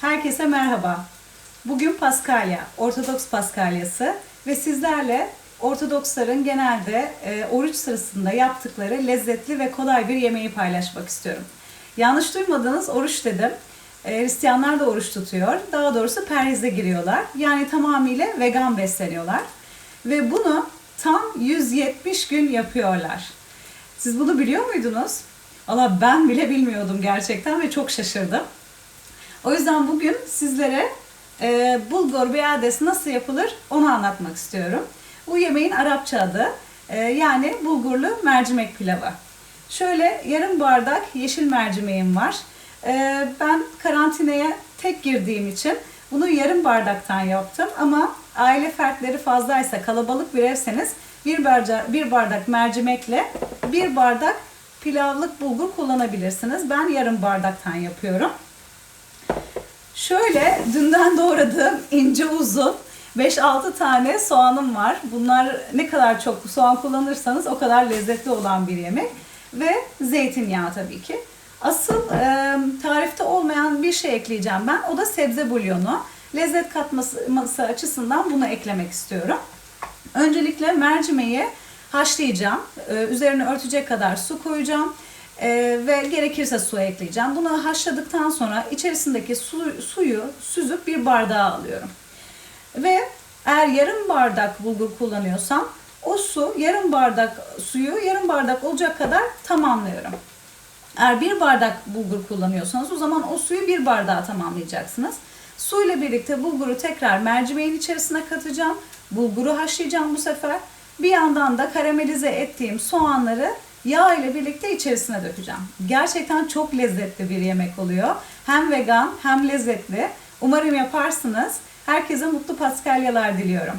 Herkese merhaba. Bugün Paskalya, Ortodoks Paskalyası ve sizlerle Ortodoksların genelde e, oruç sırasında yaptıkları lezzetli ve kolay bir yemeği paylaşmak istiyorum. Yanlış duymadınız, oruç dedim. E, Hristiyanlar da oruç tutuyor. Daha doğrusu perhize giriyorlar. Yani tamamıyla vegan besleniyorlar. Ve bunu tam 170 gün yapıyorlar. Siz bunu biliyor muydunuz? Valla ben bile bilmiyordum gerçekten ve çok şaşırdım. O yüzden bugün sizlere e, bulgur beades nasıl yapılır onu anlatmak istiyorum. Bu yemeğin Arapça adı e, yani bulgurlu mercimek pilavı. Şöyle yarım bardak yeşil mercimeğim var. E, ben karantinaya tek girdiğim için bunu yarım bardaktan yaptım ama aile fertleri fazlaysa kalabalık bir evseniz bir bardak, bir bardak mercimekle bir bardak pilavlık bulgur kullanabilirsiniz. Ben yarım bardaktan yapıyorum. Şöyle dünden doğradığım ince uzun 5-6 tane soğanım var. Bunlar ne kadar çok soğan kullanırsanız o kadar lezzetli olan bir yemek. Ve zeytinyağı tabii ki. Asıl e, tarifte olmayan bir şey ekleyeceğim ben. O da sebze bulyonu. Lezzet katması açısından bunu eklemek istiyorum. Öncelikle mercimeği haşlayacağım. Ee, üzerine örtecek kadar su koyacağım. Ee, ve gerekirse su ekleyeceğim. Bunu haşladıktan sonra içerisindeki su, suyu süzüp bir bardağa alıyorum. Ve eğer yarım bardak bulgur kullanıyorsam o su yarım bardak suyu yarım bardak olacak kadar tamamlıyorum. Eğer bir bardak bulgur kullanıyorsanız o zaman o suyu bir bardağa tamamlayacaksınız. Su ile birlikte bulguru tekrar mercimeğin içerisine katacağım. Bulguru haşlayacağım bu sefer. Bir yandan da karamelize ettiğim soğanları yağ ile birlikte içerisine dökeceğim. Gerçekten çok lezzetli bir yemek oluyor. Hem vegan hem lezzetli. Umarım yaparsınız. Herkese mutlu paskalyalar diliyorum.